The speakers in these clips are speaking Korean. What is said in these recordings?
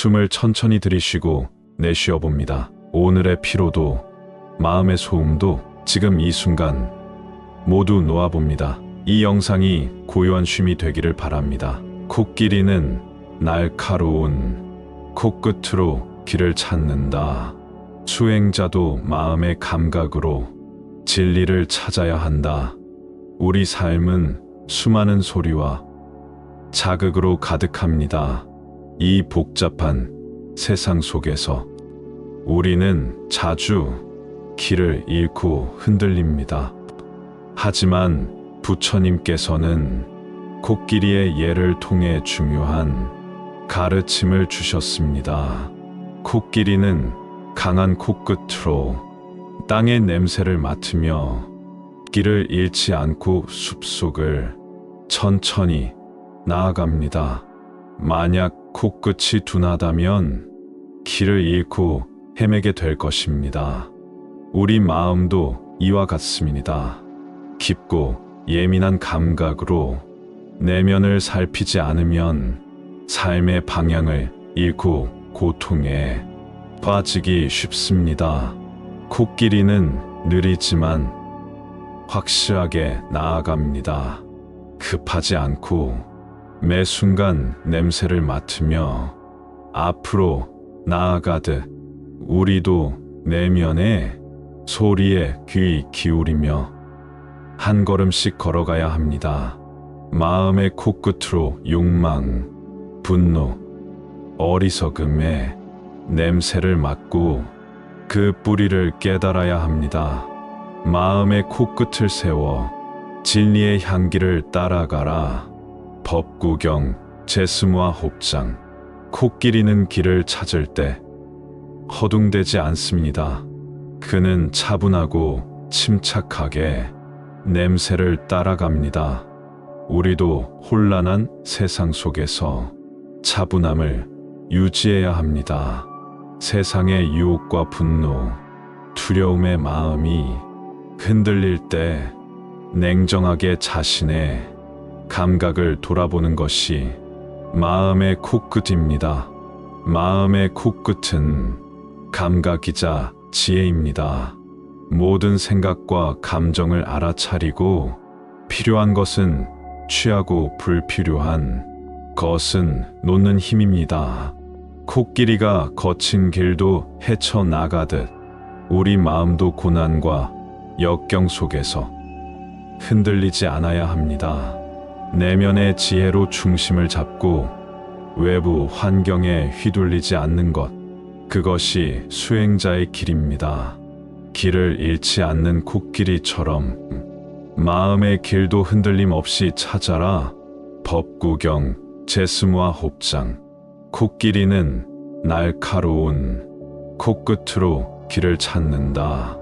숨을 천천히 들이쉬고 내쉬어 봅니다. 오늘의 피로도, 마음의 소음도 지금 이 순간 모두 놓아봅니다. 이 영상이 고요한 쉼이 되기를 바랍니다. 코끼리는 날카로운 코끝으로 길을 찾는다. 수행자도 마음의 감각으로 진리를 찾아야 한다. 우리 삶은 수많은 소리와 자극으로 가득합니다. 이 복잡한 세상 속에서 우리는 자주 길을 잃고 흔들립니다. 하지만 부처님께서는 코끼리의 예를 통해 중요한 가르침을 주셨습니다. 코끼리는 강한 코끝으로 땅의 냄새를 맡으며 길을 잃지 않고 숲속을 천천히 나아갑니다. 만약 코끝이 둔하다면 길을 잃고 헤매게 될 것입니다. 우리 마음도 이와 같습니다. 깊고 예민한 감각으로 내면을 살피지 않으면 삶의 방향을 잃고 고통에 빠지기 쉽습니다. 코끼리는 느리지만 확실하게 나아갑니다. 급하지 않고 매 순간 냄새를 맡으며 앞으로 나아가듯 우리도 내면의 소리에 귀 기울이며 한 걸음씩 걸어가야 합니다. 마음의 코끝으로 욕망, 분노, 어리석음의 냄새를 맡고 그 뿌리를 깨달아야 합니다. 마음의 코끝을 세워 진리의 향기를 따라가라. 법구경, 제스무와 홉장, 코끼리는 길을 찾을 때 허둥대지 않습니다. 그는 차분하고 침착하게 냄새를 따라갑니다. 우리도 혼란한 세상 속에서 차분함을 유지해야 합니다. 세상의 유혹과 분노, 두려움의 마음이 흔들릴 때 냉정하게 자신의 감각을 돌아보는 것이 마음의 코끝입니다. 마음의 코끝은 감각이자 지혜입니다. 모든 생각과 감정을 알아차리고 필요한 것은 취하고 불필요한 것은 놓는 힘입니다. 코끼리가 거친 길도 헤쳐나가듯 우리 마음도 고난과 역경 속에서 흔들리지 않아야 합니다. 내면의 지혜로 중심을 잡고 외부 환경에 휘둘리지 않는 것, 그것이 수행자의 길입니다. 길을 잃지 않는 코끼리처럼 마음의 길도 흔들림 없이 찾아라. 법구경, 제스무와 홉장. 코끼리는 날카로운 코끝으로 길을 찾는다.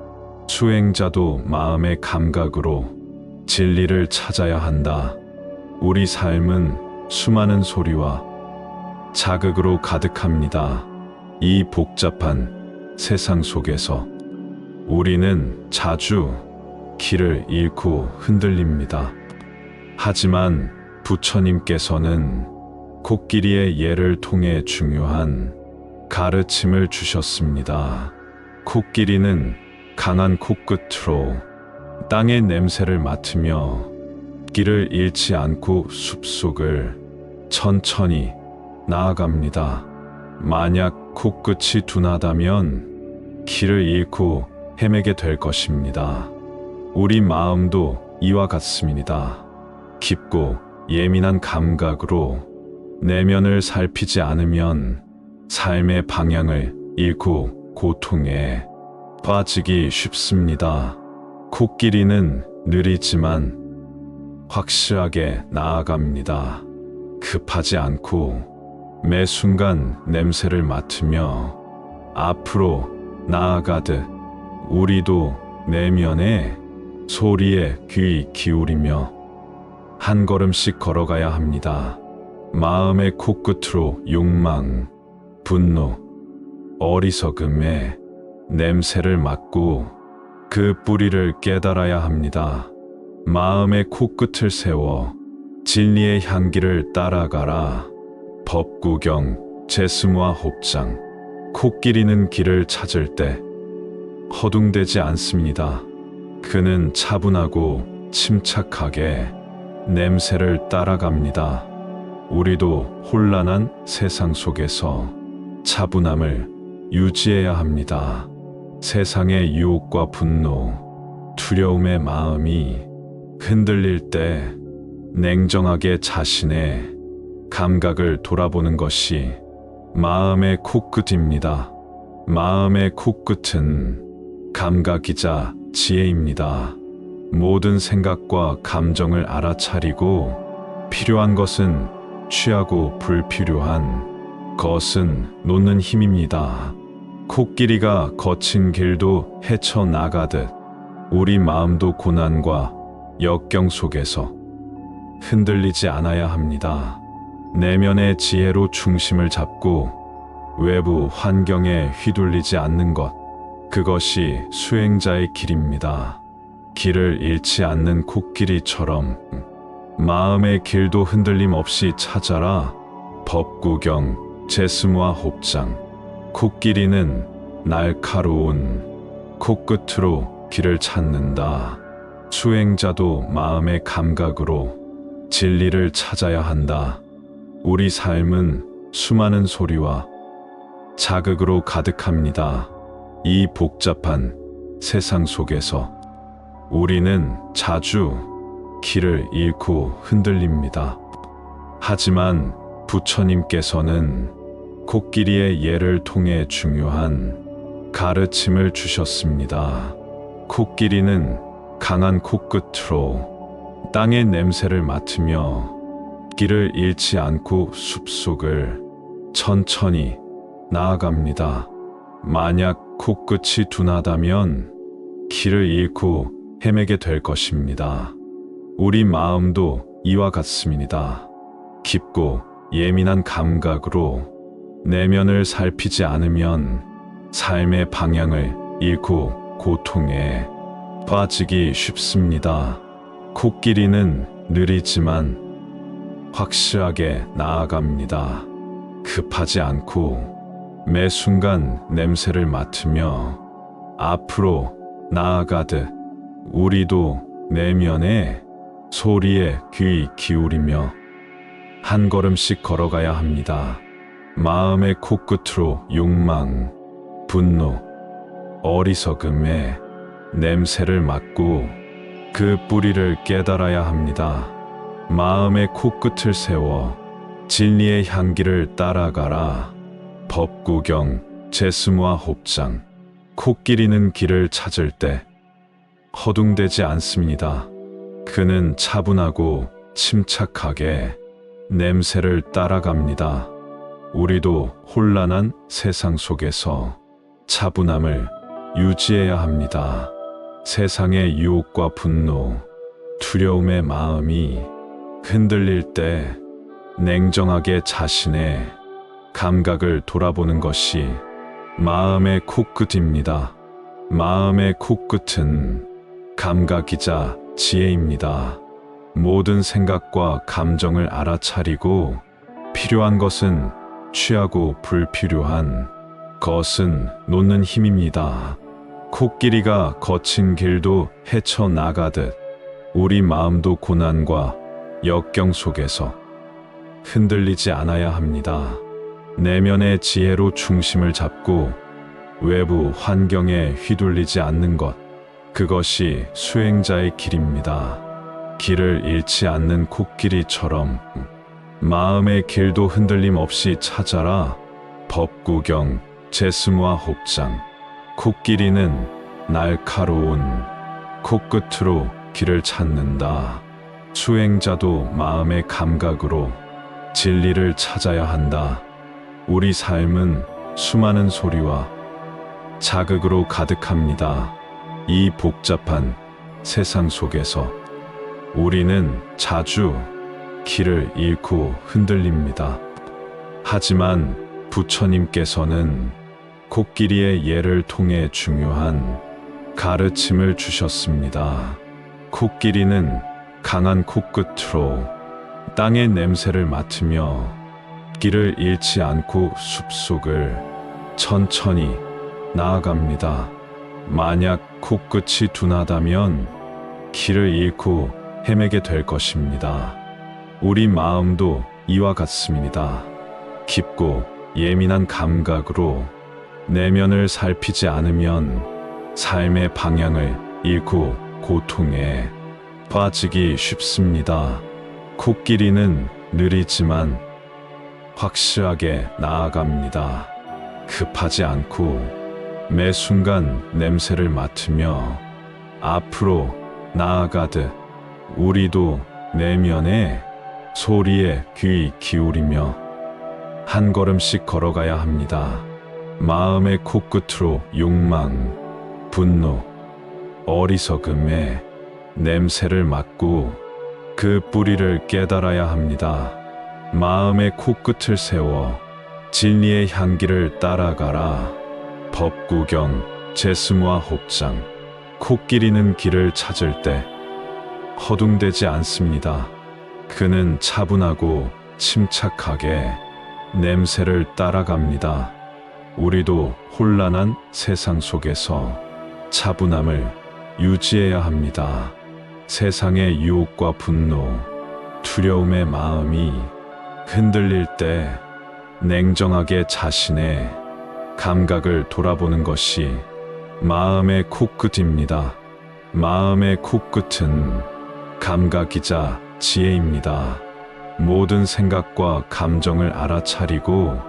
수행자도 마음의 감각으로 진리를 찾아야 한다. 우리 삶은 수많은 소리와 자극으로 가득합니다. 이 복잡한 세상 속에서 우리는 자주 길을 잃고 흔들립니다. 하지만 부처님께서는 코끼리의 예를 통해 중요한 가르침을 주셨습니다. 코끼리는 강한 코끝으로 땅의 냄새를 맡으며 길을 잃지 않고 숲속을 천천히 나아갑니다. 만약 코끝이 둔하다면 길을 잃고 헤매게 될 것입니다. 우리 마음도 이와 같습니다. 깊고 예민한 감각으로 내면을 살피지 않으면 삶의 방향을 잃고 고통에 빠지기 쉽습니다. 코끼리는 느리지만 확실하게 나아갑니다. 급하지 않고 매 순간 냄새를 맡으며 앞으로 나아가듯 우리도 내면의 소리에 귀 기울이며 한 걸음씩 걸어가야 합니다. 마음의 코끝으로 욕망, 분노, 어리석음의 냄새를 맡고 그 뿌리를 깨달아야 합니다. 마음의 코끝을 세워 진리의 향기를 따라가라. 법구경, 제스무와 홉장, 코끼리는 길을 찾을 때 허둥대지 않습니다. 그는 차분하고 침착하게 냄새를 따라갑니다. 우리도 혼란한 세상 속에서 차분함을 유지해야 합니다. 세상의 유혹과 분노, 두려움의 마음이 흔들릴 때 냉정하게 자신의 감각을 돌아보는 것이 마음의 코끝입니다. 마음의 코끝은 감각이자 지혜입니다. 모든 생각과 감정을 알아차리고 필요한 것은 취하고 불필요한 것은 놓는 힘입니다. 코끼리가 거친 길도 헤쳐나가듯 우리 마음도 고난과 역경 속에서 흔들리지 않아야 합니다. 내면의 지혜로 중심을 잡고 외부 환경에 휘둘리지 않는 것, 그것이 수행자의 길입니다. 길을 잃지 않는 코끼리처럼 마음의 길도 흔들림 없이 찾아라. 법구경, 제스무와 홉장. 코끼리는 날카로운 코끝으로 길을 찾는다. 수행자도 마음의 감각으로 진리를 찾아야 한다. 우리 삶은 수많은 소리와 자극으로 가득합니다. 이 복잡한 세상 속에서 우리는 자주 길을 잃고 흔들립니다. 하지만 부처님께서는 코끼리의 예를 통해 중요한 가르침을 주셨습니다. 코끼리는 강한 코끝으로 땅의 냄새를 맡으며 길을 잃지 않고 숲속을 천천히 나아갑니다. 만약 코끝이 둔하다면 길을 잃고 헤매게 될 것입니다. 우리 마음도 이와 같습니다. 깊고 예민한 감각으로 내면을 살피지 않으면 삶의 방향을 잃고 고통에 빠지기 쉽습니다. 코끼리는 느리지만 확실하게 나아갑니다. 급하지 않고 매 순간 냄새를 맡으며 앞으로 나아가듯 우리도 내면의 소리에 귀 기울이며 한 걸음씩 걸어가야 합니다. 마음의 코끝으로 욕망, 분노, 어리석음의 냄새를 맡고 그 뿌리를 깨달아야 합니다. 마음의 코끝을 세워 진리의 향기를 따라가라. 법구경, 제스무와 홉장, 코끼리는 길을 찾을 때 허둥대지 않습니다. 그는 차분하고 침착하게 냄새를 따라갑니다. 우리도 혼란한 세상 속에서 차분함을 유지해야 합니다. 세상의 유혹과 분노, 두려움의 마음이 흔들릴 때 냉정하게 자신의 감각을 돌아보는 것이 마음의 코끝입니다. 마음의 코끝은 감각이자 지혜입니다. 모든 생각과 감정을 알아차리고 필요한 것은 취하고 불필요한 것은 놓는 힘입니다. 코끼리가 거친 길도 헤쳐나가듯 우리 마음도 고난과 역경 속에서 흔들리지 않아야 합니다. 내면의 지혜로 중심을 잡고 외부 환경에 휘둘리지 않는 것, 그것이 수행자의 길입니다. 길을 잃지 않는 코끼리처럼 마음의 길도 흔들림 없이 찾아라. 법구경, 제스무와 홉장. 코끼리는 날카로운 코끝으로 길을 찾는다. 수행자도 마음의 감각으로 진리를 찾아야 한다. 우리 삶은 수많은 소리와 자극으로 가득합니다. 이 복잡한 세상 속에서 우리는 자주 길을 잃고 흔들립니다. 하지만 부처님께서는 코끼리의 예를 통해 중요한 가르침을 주셨습니다. 코끼리는 강한 코끝으로 땅의 냄새를 맡으며 길을 잃지 않고 숲속을 천천히 나아갑니다. 만약 코끝이 둔하다면 길을 잃고 헤매게 될 것입니다. 우리 마음도 이와 같습니다. 깊고 예민한 감각으로 내면을 살피지 않으면 삶의 방향을 잃고 고통에 빠지기 쉽습니다. 코끼리는 느리지만 확실하게 나아갑니다. 급하지 않고 매 순간 냄새를 맡으며 앞으로 나아가듯 우리도 내면의 소리에 귀 기울이며 한 걸음씩 걸어가야 합니다. 마음의 코끝으로 욕망, 분노, 어리석음의 냄새를 맡고 그 뿌리를 깨달아야 합니다. 마음의 코끝을 세워 진리의 향기를 따라가라. 법구경, 제스무와 홉장, 코끼리는 길을 찾을 때 허둥대지 않습니다. 그는 차분하고 침착하게 냄새를 따라갑니다. 우리도 혼란한 세상 속에서 차분함을 유지해야 합니다. 세상의 유혹과 분노, 두려움의 마음이 흔들릴 때 냉정하게 자신의 감각을 돌아보는 것이 마음의 코끝입니다. 마음의 코끝은 감각이자 지혜입니다. 모든 생각과 감정을 알아차리고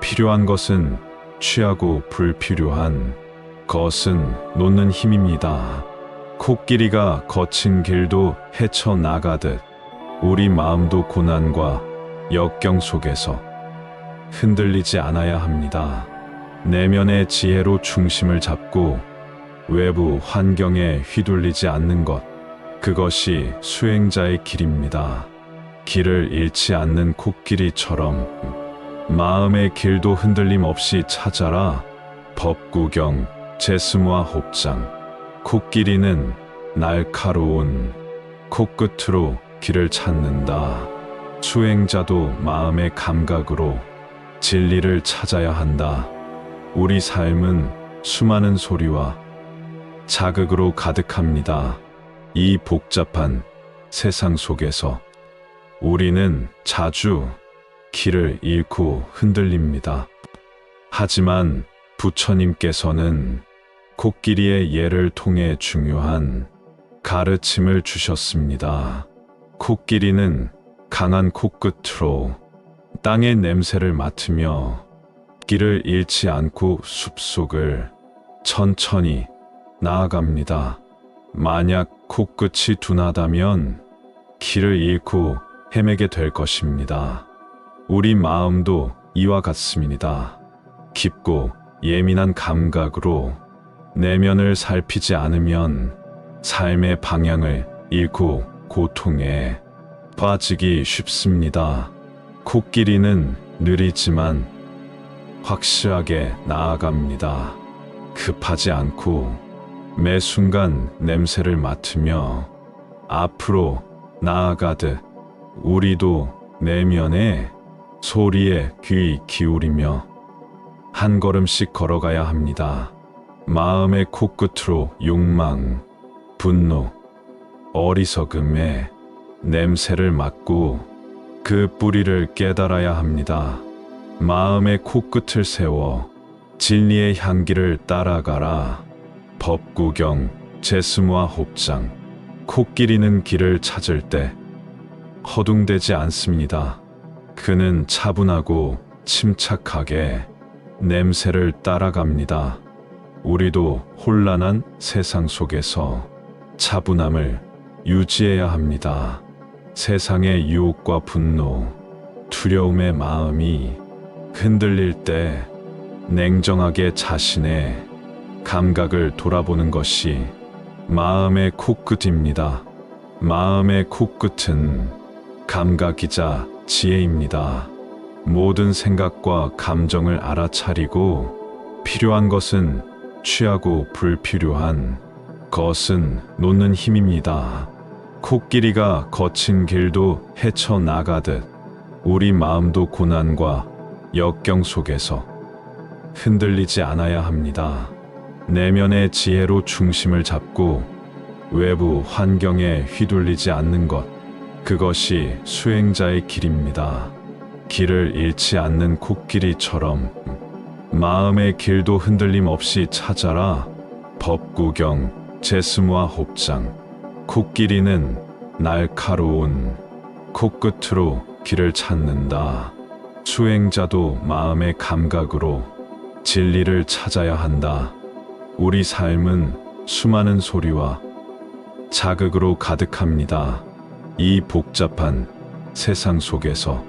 필요한 것은 취하고 불필요한 것은 놓는 힘입니다. 코끼리가 거친 길도 헤쳐 나가듯 우리 마음도 고난과 역경 속에서 흔들리지 않아야 합니다. 내면의 지혜로 중심을 잡고 외부 환경에 휘둘리지 않는 것, 그것이 수행자의 길입니다. 길을 잃지 않는 코끼리처럼 마음의 길도 흔들림 없이 찾아라. 법구경, 제스무와 홉장. 코끼리는 날카로운 코끝으로 길을 찾는다. 수행자도 마음의 감각으로 진리를 찾아야 한다. 우리 삶은 수많은 소리와 자극으로 가득합니다. 이 복잡한 세상 속에서 우리는 자주 길을 잃고 흔들립니다. 하지만 부처님께서는 코끼리의 예를 통해 중요한 가르침을 주셨습니다. 코끼리는 강한 코끝으로 땅의 냄새를 맡으며 길을 잃지 않고 숲속을 천천히 나아갑니다. 만약 코끝이 둔하다면 길을 잃고 헤매게 될 것입니다. 우리 마음도 이와 같습니다. 깊고 예민한 감각으로 내면을 살피지 않으면 삶의 방향을 잃고 고통에 빠지기 쉽습니다. 코끼리는 느리지만 확실하게 나아갑니다. 급하지 않고 매 순간 냄새를 맡으며 앞으로 나아가듯 우리도 내면의 소리에 귀 기울이며 한 걸음씩 걸어가야 합니다. 마음의 코끝으로 욕망, 분노, 어리석음의 냄새를 맡고 그 뿌리를 깨달아야 합니다. 마음의 코끝을 세워 진리의 향기를 따라가라. 법구경, 제스무와 홉장. 코끼리는 길을 찾을 때 허둥대지 않습니다. 그는 차분하고 침착하게 냄새를 따라갑니다. 우리도 혼란한 세상 속에서 차분함을 유지해야 합니다. 세상의 유혹과 분노, 두려움의 마음이 흔들릴 때 냉정하게 자신의 감각을 돌아보는 것이 마음의 코끝입니다. 마음의 코끝은 감각이자 지혜입니다. 모든 생각과 감정을 알아차리고 필요한 것은 취하고 불필요한 것은 놓는 힘입니다. 코끼리가 거친 길도 헤쳐 나가듯 우리 마음도 고난과 역경 속에서 흔들리지 않아야 합니다. 내면의 지혜로 중심을 잡고 외부 환경에 휘둘리지 않는 것. 그것이 수행자의 길입니다. 길을 잃지 않는 코끼리처럼 마음의 길도 흔들림 없이 찾아라. 법구경, 제스무와 홉장. 코끼리는 날카로운 코끝으로 길을 찾는다. 수행자도 마음의 감각으로 진리를 찾아야 한다. 우리 삶은 수많은 소리와 자극으로 가득합니다. 이 복잡한 세상 속에서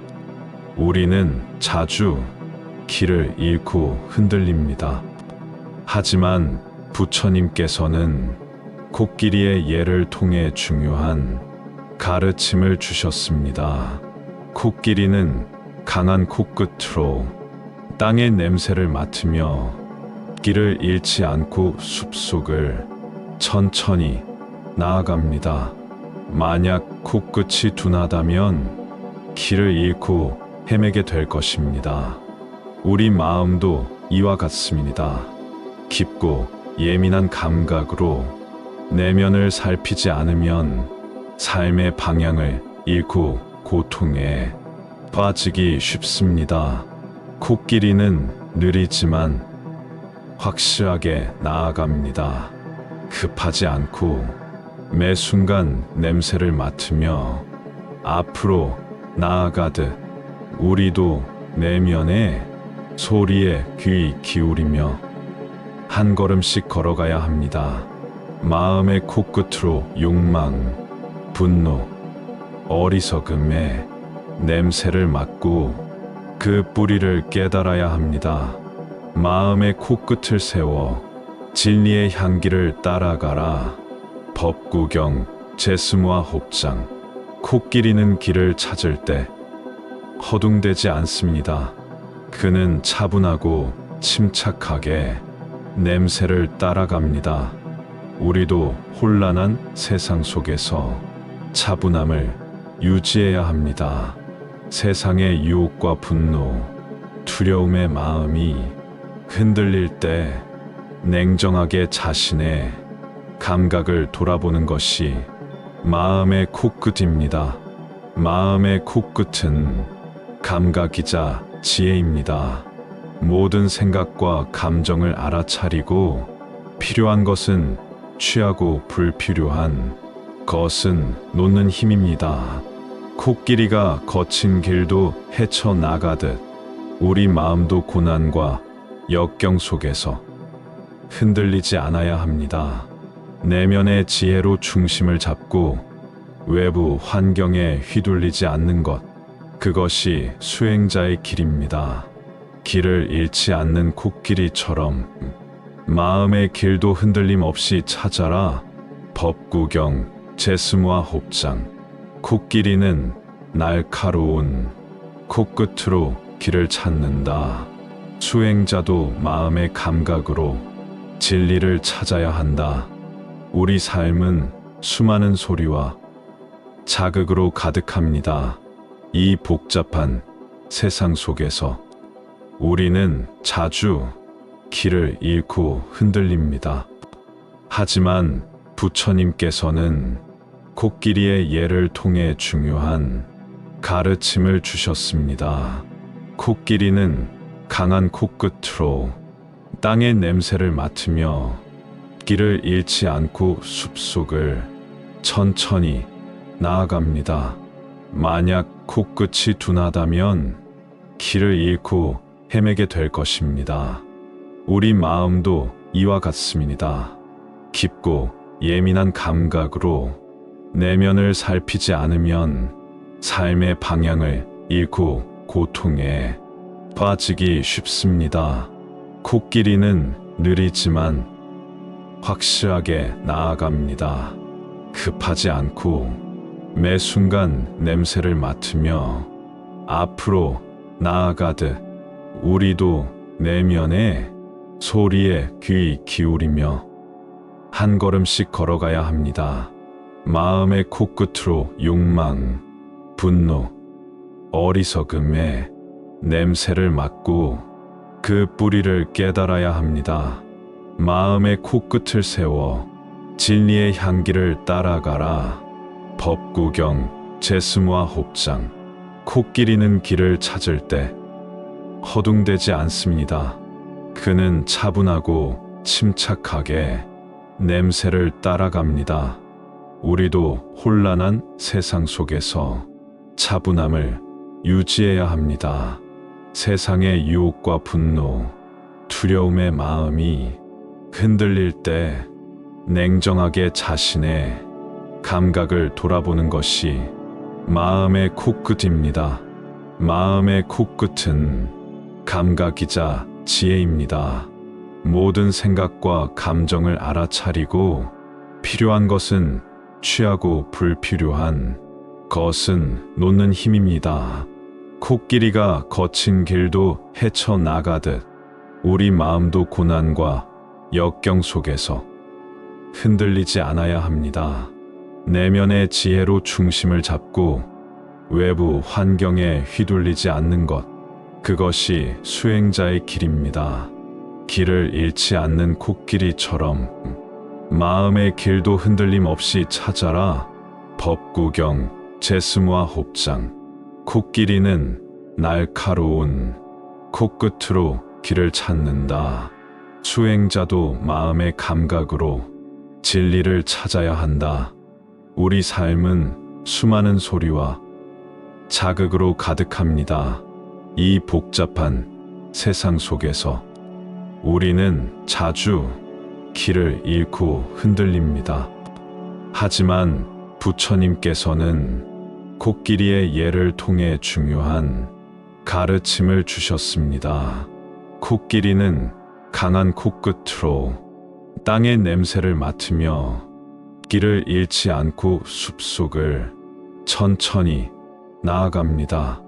우리는 자주 길을 잃고 흔들립니다. 하지만 부처님께서는 코끼리의 예를 통해 중요한 가르침을 주셨습니다. 코끼리는 강한 코끝으로 땅의 냄새를 맡으며 길을 잃지 않고 숲속을 천천히 나아갑니다. 만약 코끝이 둔하다면 길을 잃고 헤매게 될 것입니다. 우리 마음도 이와 같습니다. 깊고 예민한 감각으로 내면을 살피지 않으면 삶의 방향을 잃고 고통에 빠지기 쉽습니다. 코끼리는 느리지만 확실하게 나아갑니다. 급하지 않고 매 순간 냄새를 맡으며 앞으로 나아가듯 우리도 내면의 소리에 귀 기울이며 한 걸음씩 걸어가야 합니다. 마음의 코끝으로 욕망, 분노, 어리석음의 냄새를 맡고 그 뿌리를 깨달아야 합니다. 마음의 코끝을 세워 진리의 향기를 따라가라. 법구경, 제스무와 홉장. 코끼리는 길을 찾을 때 허둥대지 않습니다. 그는 차분하고 침착하게 냄새를 따라갑니다. 우리도 혼란한 세상 속에서 차분함을 유지해야 합니다. 세상의 유혹과 분노, 두려움의 마음이 흔들릴 때 냉정하게 자신의 감각을 돌아보는 것이 마음의 코끝입니다. 마음의 코끝은 감각이자 지혜입니다. 모든 생각과 감정을 알아차리고 필요한 것은 취하고 불필요한 것은 놓는 힘입니다. 코끼리가 거친 길도 헤쳐나가듯 우리 마음도 고난과 역경 속에서 흔들리지 않아야 합니다. 내면의 지혜로 중심을 잡고 외부 환경에 휘둘리지 않는 것. 그것이 수행자의 길입니다. 길을 잃지 않는 코끼리처럼 마음의 길도 흔들림 없이 찾아라. 법구경, 제스무와 홉장. 코끼리는 날카로운 코끝으로 길을 찾는다. 수행자도 마음의 감각으로 진리를 찾아야 한다. 우리 삶은 수많은 소리와 자극으로 가득합니다. 이 복잡한 세상 속에서 우리는 자주 길을 잃고 흔들립니다. 하지만 부처님께서는 코끼리의 예를 통해 중요한 가르침을 주셨습니다. 코끼리는 강한 코끝으로 땅의 냄새를 맡으며 길을 잃지 않고 숲속을 천천히 나아갑니다. 만약 코끝이 둔하다면 길을 잃고 헤매게 될 것입니다. 우리 마음도 이와 같습니다. 깊고 예민한 감각으로 내면을 살피지 않으면 삶의 방향을 잃고 고통에 빠지기 쉽습니다. 코끼리는 느리지만 확실하게 나아갑니다. 급하지 않고 매 순간 냄새를 맡으며 앞으로 나아가듯 우리도 내면의 소리에 귀 기울이며 한 걸음씩 걸어가야 합니다. 마음의 코끝으로 욕망, 분노, 어리석음에 냄새를 맡고 그 뿌리를 깨달아야 합니다. 마음의 코끝을 세워 진리의 향기를 따라가라. 법구경, 제스무와 홉장, 코끼리는 길을 찾을 때 허둥대지 않습니다. 그는 차분하고 침착하게 냄새를 따라갑니다. 우리도 혼란한 세상 속에서 차분함을 유지해야 합니다. 세상의 유혹과 분노, 두려움의 마음이 흔들릴 때 냉정하게 자신의 감각을 돌아보는 것이 마음의 코끝입니다. 마음의 코끝은 감각이자 지혜입니다. 모든 생각과 감정을 알아차리고 필요한 것은 취하고 불필요한 것은 놓는 힘입니다. 코끼리가 거친 길도 헤쳐나가듯 우리 마음도 고난과 역경 속에서 흔들리지 않아야 합니다. 내면의 지혜로 중심을 잡고 외부 환경에 휘둘리지 않는 것, 그것이 수행자의 길입니다. 길을 잃지 않는 코끼리처럼 마음의 길도 흔들림 없이 찾아라. 법구경, 제스무와 홉장. 코끼리는 날카로운 코끝으로 길을 찾는다. 수행자도 마음의 감각으로 진리를 찾아야 한다. 우리 삶은 수많은 소리와 자극으로 가득합니다. 이 복잡한 세상 속에서 우리는 자주 길을 잃고 흔들립니다. 하지만 부처님께서는 코끼리의 예를 통해 중요한 가르침을 주셨습니다. 코끼리는 강한 코끝으로 땅의 냄새를 맡으며 길을 잃지 않고 숲속을 천천히 나아갑니다.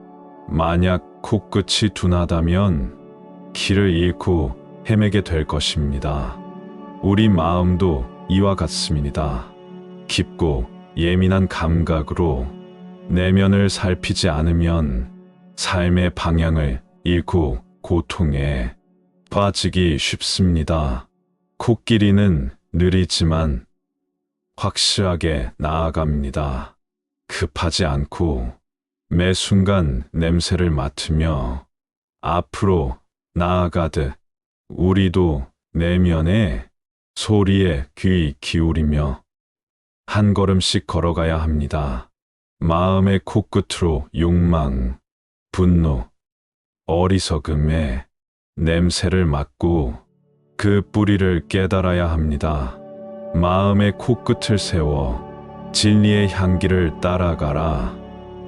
만약 코끝이 둔하다면 길을 잃고 헤매게 될 것입니다. 우리 마음도 이와 같습니다. 깊고 예민한 감각으로 내면을 살피지 않으면 삶의 방향을 잃고 고통에 빠지기 쉽습니다. 코끼리는 느리지만 확실하게 나아갑니다. 급하지 않고 매 순간 냄새를 맡으며 앞으로 나아가듯 우리도 내면의 소리에 귀 기울이며 한 걸음씩 걸어가야 합니다. 마음의 코끝으로 욕망, 분노, 어리석음의 냄새를 맡고 그 뿌리를 깨달아야 합니다. 마음의 코끝을 세워 진리의 향기를 따라가라.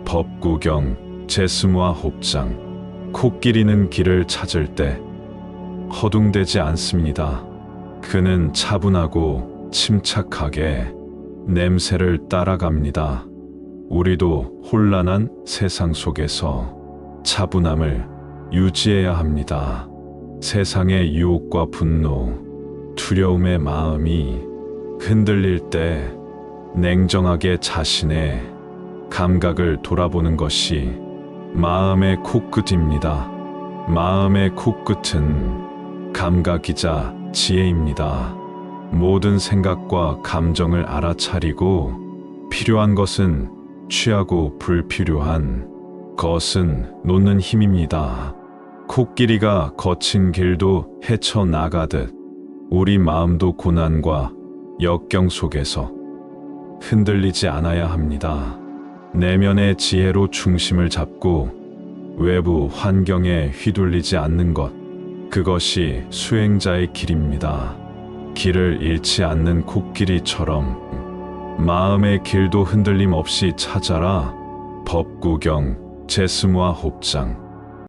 법구경, 제스무와 홉장, 코끼리는 길을 찾을 때 허둥대지 않습니다. 그는 차분하고 침착하게 냄새를 따라갑니다. 우리도 혼란한 세상 속에서 차분함을 유지해야 합니다. 세상의 유혹과 분노, 두려움의 마음이 흔들릴 때 냉정하게 자신의 감각을 돌아보는 것이 마음의 코끝입니다. 마음의 코끝은 감각이자 지혜입니다. 모든 생각과 감정을 알아차리고 필요한 것은 취하고 불필요한 것은 놓는 힘입니다. 코끼리가 거친 길도 헤쳐나가듯 우리 마음도 고난과 역경 속에서 흔들리지 않아야 합니다. 내면의 지혜로 중심을 잡고 외부 환경에 휘둘리지 않는 것, 그것이 수행자의 길입니다. 길을 잃지 않는 코끼리처럼 마음의 길도 흔들림 없이 찾아라. 법구경, 제스무와 홉장.